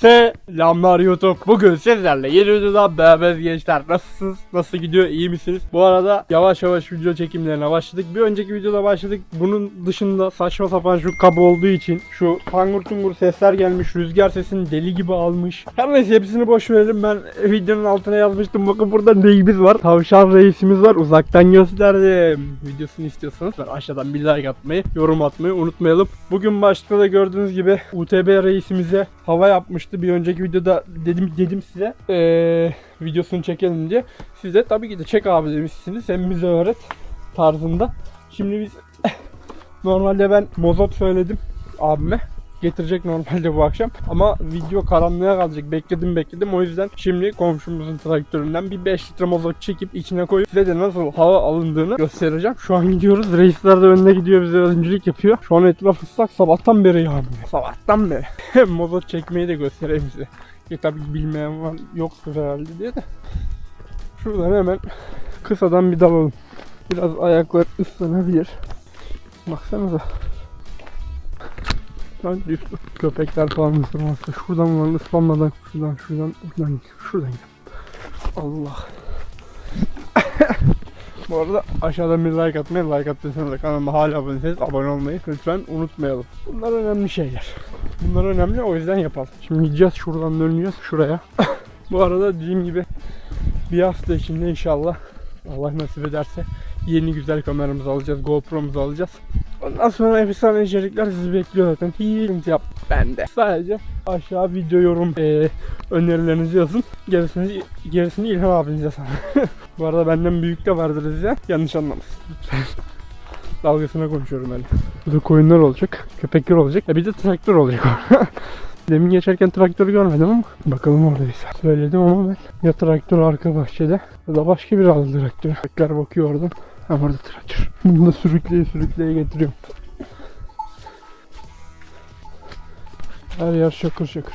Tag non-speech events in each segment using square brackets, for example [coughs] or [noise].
Selamlar YouTube. Bugün sizlerle yeni videodan beraber gençler. Nasılsınız? Nasıl gidiyor? İyi misiniz? Bu arada yavaş yavaş video çekimlerine başladık. Bir önceki videoda başladık. Bunun dışında saçma sapan şu kaba olduğu için şu tangur tungur sesler gelmiş. Rüzgar sesini deli gibi almış. Her neyse hepsini boş verelim. Ben videonun altına yazmıştım. Bakın burada neyimiz var? Tavşan reisimiz var. Uzaktan gösterdim. Videosunu istiyorsanız ben aşağıdan bir like atmayı, yorum atmayı unutmayalım. Bugün başta da gördüğünüz gibi UTB reisimize hava yapmıştı. Bir önceki videoda dedim dedim size eee, videosunu çekelim diye. Siz de tabii ki de çek abi demişsiniz. Sen bize öğret tarzında. Şimdi biz [laughs] normalde ben mozot söyledim abime. Getirecek normalde bu akşam. Ama video karanlığa kalacak. Bekledim bekledim. O yüzden şimdi komşumuzun traktöründen bir 5 litre mozot çekip içine koyup size de nasıl hava alındığını göstereceğim. Şu an gidiyoruz. Reisler de önüne gidiyor bize öncülük yapıyor. Şu an etraf ıslak. Sabahtan beri yağmur. Sabahtan beri. mozot çekmeyi de göstereyim size. E tabii bilmeyen var yoktur herhalde diye de. Şuradan hemen kısadan bir dalalım. Biraz ayaklar ıslanabilir. Baksanıza. Lan düştü. Köpekler falan ısırmazsa. Şuradan lan ıslanmadan. Şuradan şuradan şuradan şuradan gidelim. Allah. [laughs] Bu arada aşağıdan bir like atmayı, like attıysanız da kanalıma hala abone değilseniz abone olmayı lütfen unutmayalım. Bunlar önemli şeyler. Bunlar önemli o yüzden yapalım. Şimdi gideceğiz şuradan döneceğiz şuraya. [laughs] Bu arada dediğim gibi bir hafta içinde inşallah Allah nasip ederse yeni güzel kameramızı alacağız. GoPro'muzu alacağız. Ondan sonra efsane içerikler sizi bekliyor zaten. Hiç yap bende. Sadece aşağı video yorum eee, önerilerinizi yazın. Gerisini, gerisini İlhan abinize sana. [laughs] Bu arada benden büyük de vardır size. Yanlış anlamasın. Dalgasına konuşuyorum öyle. Burada koyunlar olacak. Köpekler olacak. Ya bir de traktör olacak. [laughs] Demin geçerken traktörü görmedim ama bakalım oradaysa. Söyledim ama ben ya traktör arka bahçede ya da başka bir aldı traktör. Köpekler bakıyor oradan. Ha orada traktör. Bunu da sürükleye sürükleye getiriyorum. Her yer şakır şakır.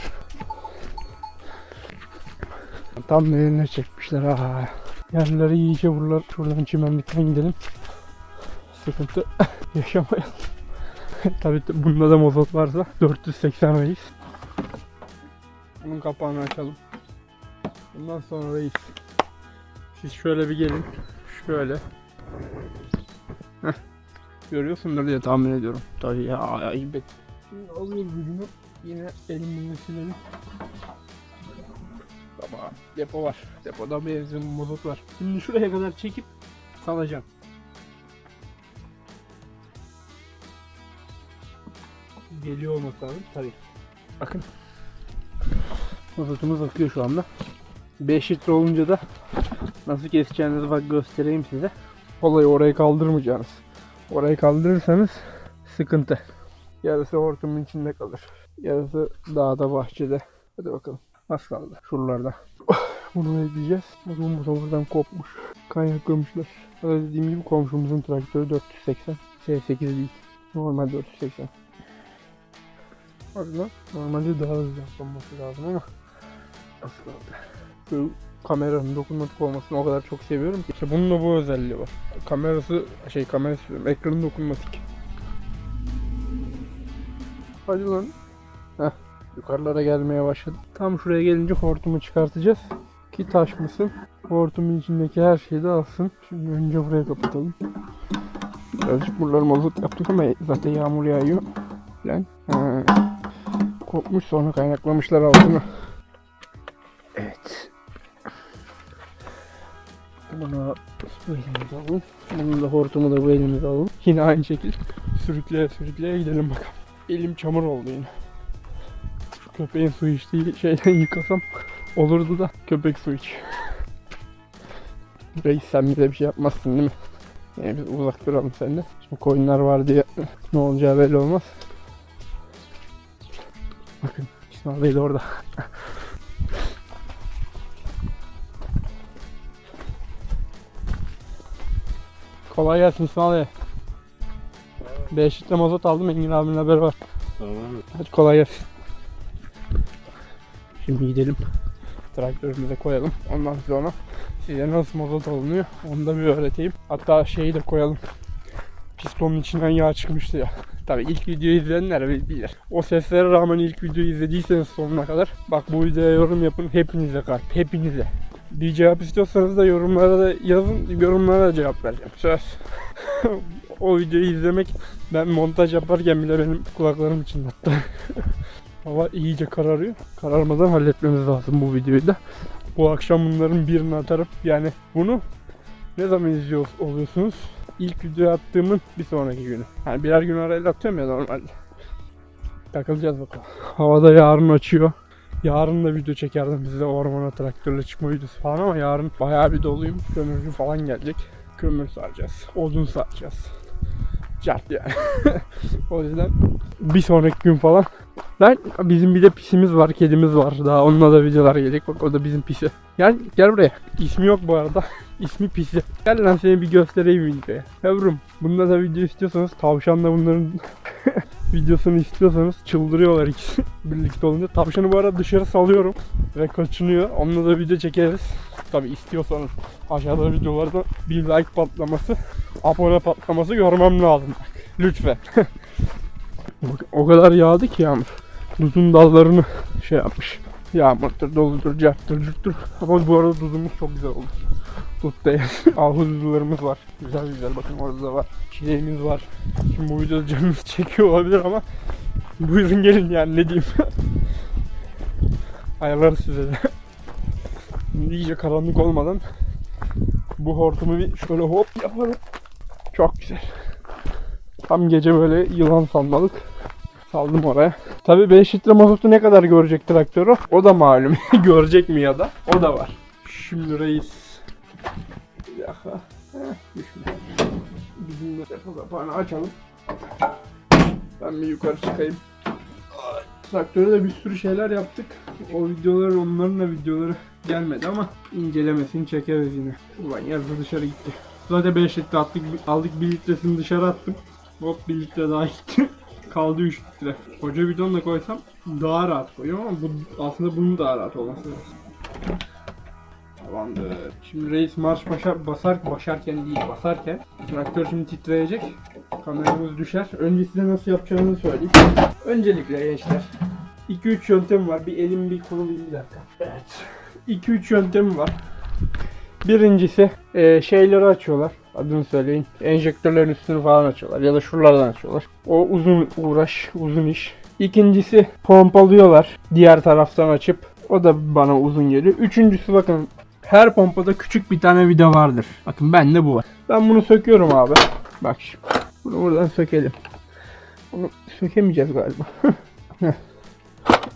Tam yerine çekmişler ha. Yerleri iyice vururlar. Şuradan çimenlikten gidelim. Sıkıntı [laughs] yaşamayalım. [laughs] Tabii bunda da mozot varsa 480 reis. Bunun kapağını açalım. Bundan sonra reis. Siz şöyle bir gelin. Şöyle. Heh. Görüyorsundur diye tahmin ediyorum. Tabii ya ayıp et. Şimdi alıyoruz ucunu. Yine elimizle silelim. Tamam. Depo var. Depoda benzin mazot var. Şimdi şuraya kadar çekip salacağım. Geliyor olması lazım. Tabii. Bakın. Mazotumuz akıyor şu anda. 5 litre olunca da nasıl keseceğinizi bak göstereyim size. Olayı orayı kaldırmayacaksınız. Orayı kaldırırsanız sıkıntı. Yarısı hortumun içinde kalır. Yarısı dağda bahçede. Hadi bakalım. Az kaldı. Şuralarda. [sighs] Bunu ekleyeceğiz. Bakın bu da buradan kopmuş. Kaynaklamışlar. Öyle dediğim gibi komşumuzun traktörü 480. S8 değil. Normal 480. Hadi lan. Normalde daha hızlı yapılması lazım ama az kaldı. Şu kameranın dokunmatik olmasını o kadar çok seviyorum ki. İşte bunun da bu özelliği var. Kamerası şey kamerası diyorum. Ekranı dokunmatik. Hadi lan. Heh. Yukarılara gelmeye başladı. Tam şuraya gelince hortumu çıkartacağız. Ki taşmasın. Hortumun içindeki her şeyi de alsın. Şimdi önce buraya kapatalım. Birazcık buraları mazot yaptık ama zaten yağmur yağıyor. Lan. Ha. Kopmuş sonra kaynaklamışlar altını. Bunu bu elimize alalım. Bunun da hortumu da bu elimize alalım. Yine aynı şekilde sürükleye sürükleye gidelim bakalım. Elim çamur oldu yine. Şu köpeğin su içtiği şeyden [laughs] yıkasam olurdu da köpek su iç. Reis sen bize bir şey yapmazsın değil mi? Yani biz uzak duralım seninle. Şimdi koyunlar var diye [laughs] ne olacağı belli olmaz. Bakın İsmail Bey de orada. [laughs] Kolay gelsin İsmail Bey. 5 litre mazot aldım Engin abinin haberi var. Tamam. Hadi kolay gelsin. Şimdi gidelim. Traktörümüze koyalım. Ondan sonra size nasıl mazot alınıyor onu da bir öğreteyim. Hatta şeyi de koyalım. pistonun içinden yağ çıkmıştı ya. Tabi ilk videoyu izleyenler bil- bilir. O seslere rağmen ilk videoyu izlediyseniz sonuna kadar bak bu videoya yorum yapın hepinize kalp hepinize. Bir cevap istiyorsanız da yorumlara da yazın yorumlara da cevap vereceğim. Söz. [laughs] o videoyu izlemek ben montaj yaparken bile benim kulaklarım çınlattı. [laughs] Hava iyice kararıyor. Kararmadan halletmemiz lazım bu videoyu da. Bu akşam bunların birini atarım. Yani bunu ne zaman izliyor oluyorsunuz? İlk video attığımın bir sonraki günü. Yani birer gün arayla atıyorum ya normalde. Takılacağız bakalım. Havada yarın açıyor. Yarın da video çekerdim size ormana traktörle çıkma videosu falan ama yarın bayağı bir doluyum. Kömürcü falan gelecek. Kömür saracağız. Odun saracağız. Cart yani. [laughs] o yüzden bir sonraki gün falan Lan bizim bir de pisimiz var, kedimiz var. Daha onunla da videolar gelecek. Bak o da bizim pisi. Gel gel buraya. İsmi yok bu arada. [laughs] İsmi pisi. Gel lan seni bir göstereyim videoya. Yavrum bunda da video istiyorsanız tavşanla bunların [laughs] videosunu istiyorsanız çıldırıyorlar ikisi [laughs] birlikte olunca. Tavşanı bu arada dışarı salıyorum ve kaçınıyor. Onunla da video çekeriz. Tabi istiyorsanız aşağıda videolarda bir like patlaması, abone patlaması görmem lazım. Lütfen. [laughs] O kadar yağdı ki yağmur. Duzun dallarını şey yapmış. Yağmurdur, doludur, carttır, cürttür. Ama bu arada duzumuz çok güzel oldu. Dut değil. [laughs] Ahu duzularımız var. Güzel güzel bakın orada da var. Çileğimiz var. Şimdi bu videoda canınız [laughs] çekiyor olabilir ama buyurun gelin yani ne diyeyim. [laughs] Ayarlarız size de. Şimdi karanlık olmadan bu hortumu bir şöyle hop yapalım. Çok güzel. Tam gece böyle yılan salmalık saldım oraya. Tabi 5 litre mazotu ne kadar görecek traktör o? O da malum. görecek mi ya da? O da var. Şimdi reis. Bir dakika. Heh, düşme. Bizim kapağını açalım. Ben bir yukarı çıkayım. Ay, Traktöre de bir sürü şeyler yaptık. O videolar onların da videoları gelmedi ama incelemesini çekeriz yine. Ulan yarısı dışarı gitti. Zaten 5 litre attık, aldık 1 litresini dışarı attım. Hop 1 litre daha gitti. [laughs] Kaldı 3 litre. Koca bidonla koysam daha rahat koyuyorum ama bu, aslında bunun daha rahat olması lazım. Tamamdır. Şimdi reis marş başar, basar, başarken değil basarken traktör şimdi titreyecek. Kameramız düşer. Önce size nasıl yapacağınızı söyleyeyim. Öncelikle gençler 2-3 yöntem var. Bir elim bir kolum bir dakika. Evet. 2-3 yöntem var. Birincisi e, şeyleri açıyorlar. Adını söyleyin. Enjektörlerin üstünü falan açıyorlar. Ya da şuralardan açıyorlar. O uzun uğraş, uzun iş. İkincisi pompalıyorlar. Diğer taraftan açıp. O da bana uzun geliyor. Üçüncüsü bakın her pompada küçük bir tane vida vardır. Bakın bende bu var. Ben bunu söküyorum abi. Bak şimdi. Bunu buradan sökelim. Bunu sökemeyeceğiz galiba. [laughs]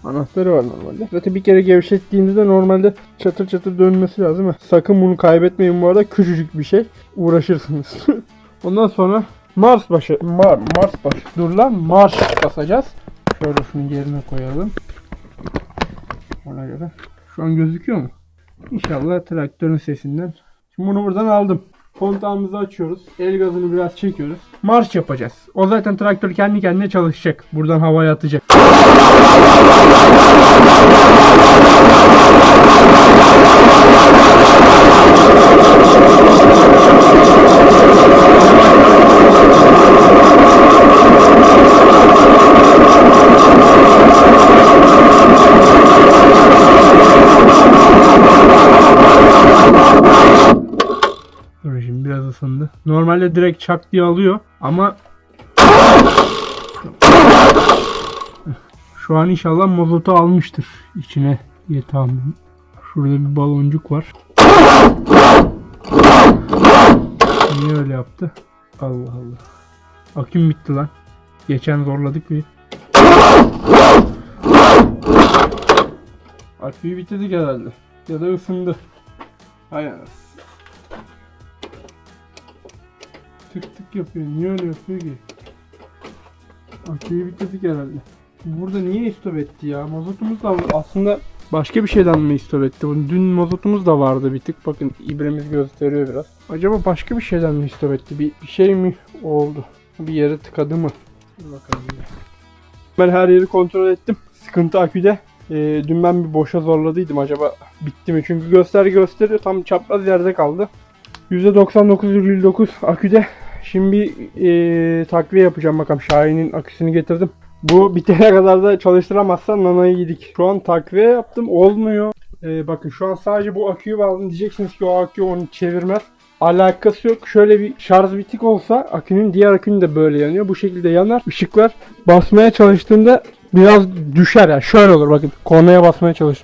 Anahtarı var normalde. Zaten bir kere gevşettiğinizde normalde çatır çatır dönmesi lazım. Sakın bunu kaybetmeyin bu arada. Küçücük bir şey. Uğraşırsınız. [laughs] Ondan sonra Mars başı. Mar, Mars başı. Dur lan marş basacağız. Şöyle şunu yerine koyalım. Ona göre. Şu an gözüküyor mu? İnşallah traktörün sesinden. Şimdi bunu buradan aldım. Kontağımızı açıyoruz. El gazını biraz çekiyoruz. Marş yapacağız. O zaten traktör kendi kendine çalışacak. Buradan havaya atacak. Dur şimdi biraz ısındı. Normalde direkt çak diye alıyor ama şu an inşallah mozotu almıştır içine diye tahmin. Şurada bir baloncuk var. Niye öyle yaptı? Allah Allah. Aküm bitti lan. Geçen zorladık bir. Aküyü bitirdik herhalde. Ya da ısındı. Hay tık tık yapıyor. Niye öyle yapıyor ki? Aküyü bitirdik herhalde. Burada niye istop etti ya? Mazotumuz da aslında başka bir şeyden mi istop etti? Dün mazotumuz da vardı bir tık. Bakın ibremiz gösteriyor biraz. Acaba başka bir şeyden mi istop etti? Bir, bir şey mi oldu? Bir yere tıkadı mı? Bakalım. Ben her yeri kontrol ettim. Sıkıntı aküde. Ee, dün ben bir boşa zorladıydım acaba bitti mi? Çünkü göster gösteriyor tam çapraz yerde kaldı. %99,9 aküde Şimdi bir e, takviye yapacağım bakalım. Şahin'in aküsünü getirdim. Bu bitene kadar da çalıştıramazsan nanayı yedik. Şu an takviye yaptım. Olmuyor. E, bakın şu an sadece bu aküyü bağladım. Diyeceksiniz ki o akü onu çevirmez. Alakası yok. Şöyle bir şarj bitik olsa akünün diğer akünün de böyle yanıyor. Bu şekilde yanar. Işıklar basmaya çalıştığında biraz düşer yani. Şöyle olur bakın. Kornaya basmaya çalış.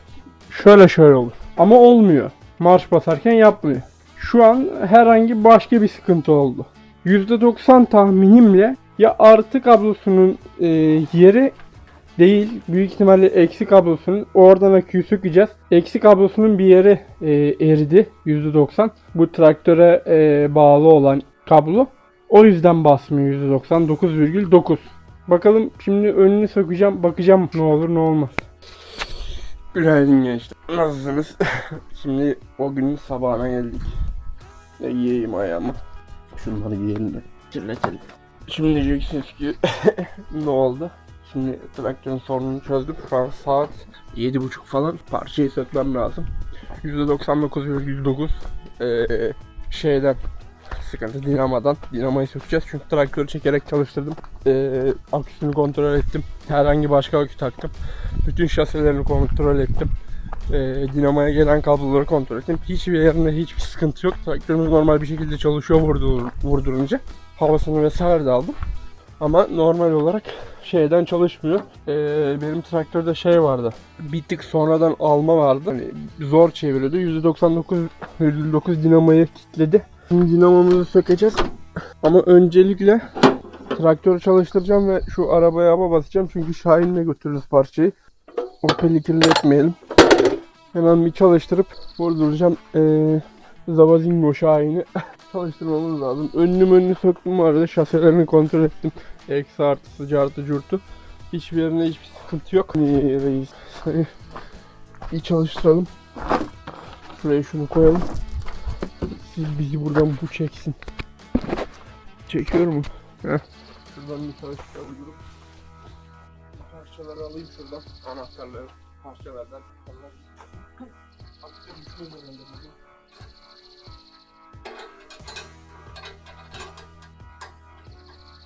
Şöyle şöyle olur. Ama olmuyor. Marş basarken yapmıyor. Şu an herhangi başka bir sıkıntı oldu. %90 tahminimle ya artı kablosunun e, yeri değil. Büyük ihtimalle eksi kablosunun oradan aküyü sökeceğiz. Eksi kablosunun bir yeri e, eridi %90. Bu traktöre e, bağlı olan kablo. O yüzden basmıyor %90. 9,9. Bakalım şimdi önünü sökeceğim. Bakacağım ne olur ne olmaz. Günaydın gençler. Nasılsınız? [laughs] şimdi o günün sabahına geldik. Ya yiyeyim ayağımı. Şunları yiyelim de. Kirletelim. Şimdi diyeceksiniz ki [laughs] ne oldu? Şimdi traktörün sorununu çözdüm. Şu an saat 7.30 falan. Parçayı sökmem lazım. %99,9 ee, şeyden sıkıntı dinamadan dinamayı sökeceğiz çünkü traktörü çekerek çalıştırdım ee, aküsünü kontrol ettim herhangi başka akü taktım bütün şaselerini kontrol ettim ee, dinamaya gelen kabloları kontrol ettim hiçbir yerinde hiçbir sıkıntı yok traktörümüz normal bir şekilde çalışıyor vurdur, vurdurunca havasını vesaire de aldım ama normal olarak şeyden çalışmıyor. Ee, benim traktörde şey vardı. Bir tık sonradan alma vardı. Hani zor çeviriyordu. %99,9 dinamayı kilitledi. Şimdi dinamomuzu sökeceğiz. Ama öncelikle traktörü çalıştıracağım ve şu arabaya hava basacağım. Çünkü Şahin'le götürürüz parçayı. Opel'i kirletmeyelim. Hemen bir çalıştırıp vurduracağım. Ee, Zavazingo Şahin'i [laughs] çalıştırmamız lazım. Önünü önünü söktüm arada. Şaselerini kontrol ettim. Eksi artısı, cartı, curtu. Hiçbir yerinde hiçbir sıkıntı yok. Reis. Hani bir çalıştıralım. Şuraya şunu koyalım. Siz bizi buradan bu çeksin. Çekiyor mu? Heh. Şuradan bir çalıştıralım. Parçaları alayım şuradan. Anahtarları parçalardan. Allah. Akşam düşmez herhalde burada.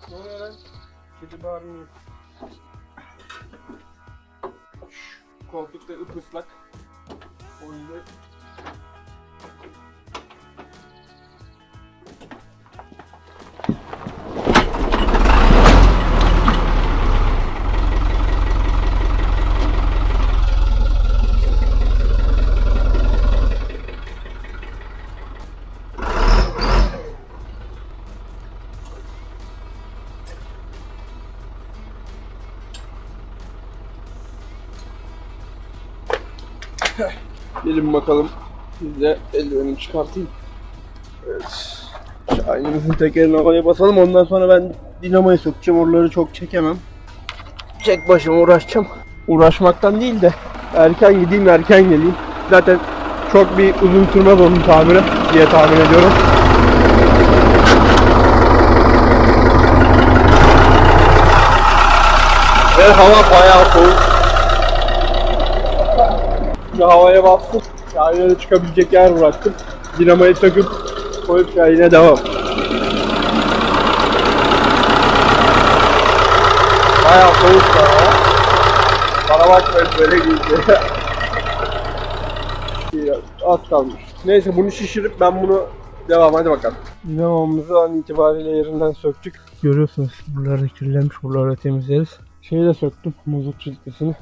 Ne oluyor lan? Kedi bağırmıyor. Koltukta ıpıslak. O yüzden Gelin bakalım. Biz de eldivenimi çıkartayım. Evet. Şahinimizin tekerini havaya basalım. Ondan sonra ben dinamayı sökeceğim. Oraları çok çekemem. Çek başıma uğraşacağım. Uğraşmaktan değil de erken gideyim erken geleyim. Zaten çok bir uzun sürmez onun tamiri diye tahmin ediyorum. Ve hava bayağı soğuk. Şu havaya. Şahin'e de çıkabilecek yer bıraktım. Dinamayı takıp koyup Şahin'e devam. Bayağı soğuk ya. Bana bakmayın böyle giydi. [laughs] Az kalmış. Neyse bunu şişirip ben bunu devam hadi bakalım. Dinamamızı an itibariyle yerinden söktük. Görüyorsunuz buraları kirlenmiş buraları temizleriz. Şeyi de söktüm mazot çizgisini.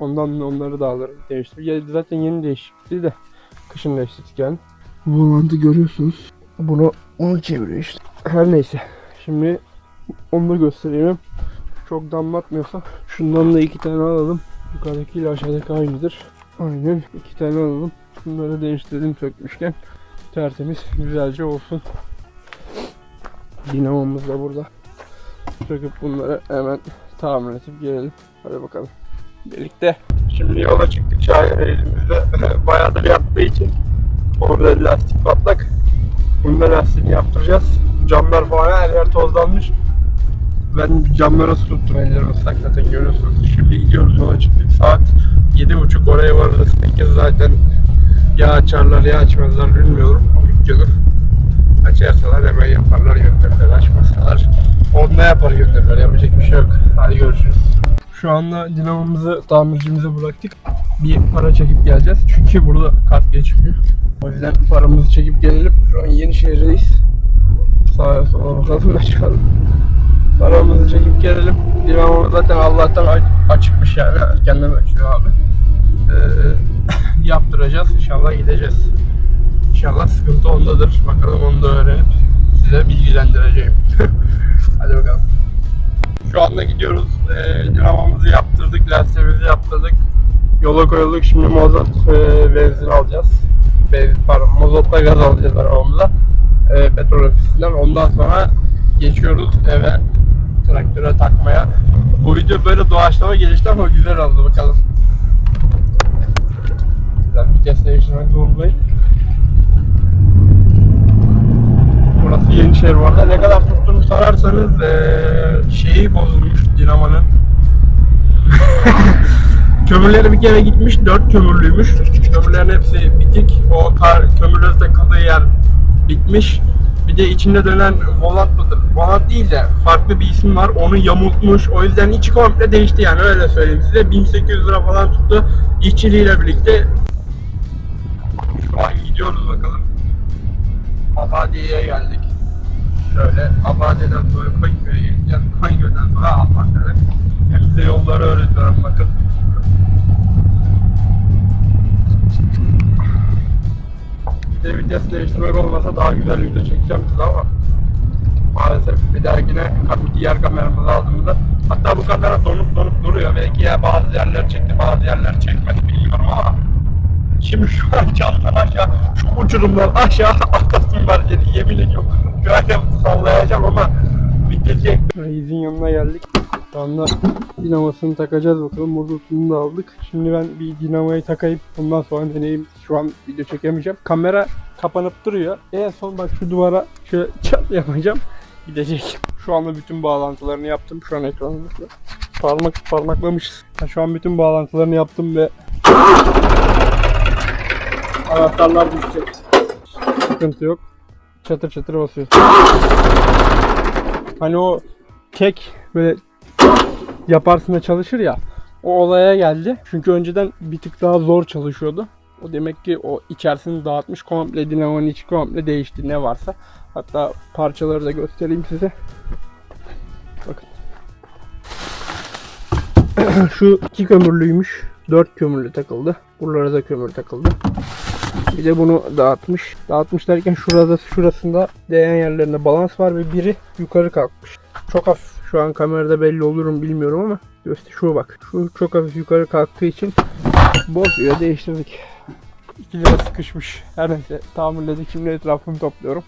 Ondan onları da alırım değiştir. Ya zaten yeni değişikti de kışın değiştirdik yani. Bu volantı görüyorsunuz. Bunu onu çeviriyor işte. Her neyse. Şimdi onu da göstereyim. Çok damlatmıyorsa şundan da iki tane alalım. Yukarıdaki ile aşağıdaki aynıdır. Aynen iki tane alalım. Bunları değiştirdim sökmüşken. Tertemiz güzelce olsun. Dinamomuz da burada. Söküp bunları hemen tamir edip gelelim. Hadi bakalım birlikte. Şimdi yola çıktık çay elimizde [laughs] bayağıdır yattığı için orada lastik patlak. Bunda lastiğini yaptıracağız. Camlar falan her yer tozlanmış. Ben camlara su tuttum ellerim ıslak zaten görüyorsunuz. Şimdi gidiyoruz yola çıktık. Saat 7.30 oraya varırız. 8 zaten ya açarlar ya açmazlar bilmiyorum. Dükkanı. Açarsalar hemen yaparlar gönderirler. Açmazsalar onunla yapar gönderirler. Yapacak bir şey yok. Hadi görüşürüz. Şu anda dinamomuzu tamircimize bıraktık. Bir para çekip geleceğiz. Çünkü burada kart geçmiyor. O yüzden paramızı çekip gelelim. Şu an Yenişehir'deyiz. Sağa sola bakalım da çıkalım. Paramızı çekip gelelim. Dinamo zaten Allah'tan açıkmış yani. Erkenden açıyor abi. Ee, [coughs] yaptıracağız. İnşallah gideceğiz. İnşallah sıkıntı ondadır. Bakalım onu da öğrenip size bilgilendireceğim. [laughs] Hadi bakalım. Şu anda gidiyoruz. Ee, dinamomuzu yaptırdık, lastiğimizi yaptırdık. Yola koyulduk. Şimdi mozot e, benzin alacağız. Benzin, pardon, mozotla gaz alacağız arabamıza. E, petrol ofisinden. Ondan sonra geçiyoruz eve traktöre takmaya. Bu video böyle doğaçlama gelişti ama güzel oldu bakalım. Ben vites değiştirmek zorundayım. Burası Yenişehir bu arada. Ne kadar tuttuğunu sorarsanız eee şeyi bozulmuş dinamanın. [laughs] Kömürleri bir kere gitmiş, dört kömürlüymüş. Kömürlerin hepsi bitik. O kar, kömürleri takıldığı yer bitmiş. Bir de içinde dönen volant mıdır? Volant değil de farklı bir isim var. Onu yamultmuş. O yüzden içi komple değişti yani öyle söyleyeyim size. 1800 lira falan tuttu. İşçiliğiyle birlikte. Şu an gidiyoruz bakalım. Abadiye'ye geldik. Şöyle Abadiye'den sonra Koyunköy'e geleceğiz. Koyunköy'den sonra Almaköy'e. Hem size yolları öğretiyorum bakın. Bir de vites değiştirmek olmasa daha güzel video çekeceğim size ama maalesef bir dahakine diğer kameramızı aldığımızda hatta bu kamera donup donup duruyor. Belki ya bazı yerler çekti bazı yerler çekmedi bilmiyorum ama Şimdi şu an camdan aşağı, şu uçurumdan aşağı atlasım var dedi. Yemin ediyorum. Şu sallayacağım ama bitecek. Reis'in yanına geldik. Anda dinamasını takacağız bakalım. Mozotunu da aldık. Şimdi ben bir dinamayı takayım. Ondan sonra deneyim. Şu an video çekemeyeceğim. Kamera kapanıp duruyor. En son bak şu duvara şöyle çat yapacağım. Gidecek. Şu anda bütün bağlantılarını yaptım. Şu an ekranımızda. Parmak parmaklamışız. Ha, Şu an bütün bağlantılarını yaptım ve Anahtarlar düşecek. Sıkıntı yok. Çatır çatır basıyor. Hani o kek böyle yaparsın da çalışır ya. O olaya geldi. Çünkü önceden bir tık daha zor çalışıyordu. O demek ki o içerisini dağıtmış komple dinamonun içi komple değişti ne varsa. Hatta parçaları da göstereyim size. Bakın. [clears throat] Şu iki kömürlüymüş. Dört kömürlü takıldı. Buralara da kömür takıldı. Bir de bunu dağıtmış. Dağıtmış derken şurada şurasında değen yerlerinde balans var ve biri yukarı kalkmış. Çok hafif şu an kamerada belli olur mu bilmiyorum ama göster şu bak. Şu çok hafif yukarı kalktığı için bozuyor değiştirdik. 2 lira sıkışmış. Her neyse tamirledik. Şimdi etrafını topluyorum.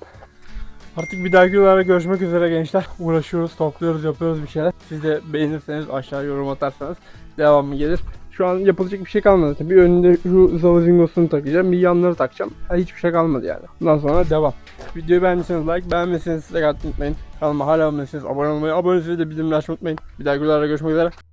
Artık bir dahaki videolarda görüşmek üzere gençler. Uğraşıyoruz, topluyoruz, yapıyoruz bir şeyler. Siz de beğenirseniz aşağı yorum atarsanız devamı gelir. Şu an yapılacak bir şey kalmadı. Tabii önünde şu zavazingosunu takacağım. Bir yanları takacağım. Ha, hiçbir şey kalmadı yani. Bundan sonra devam. Videoyu beğendiyseniz like, beğenmediyseniz like atmayı. Kanalıma hala abone değilseniz abone olmayı, abone değilseniz de bildirimleri açmayı unutmayın. Bir dahaki videolarda görüşmek üzere.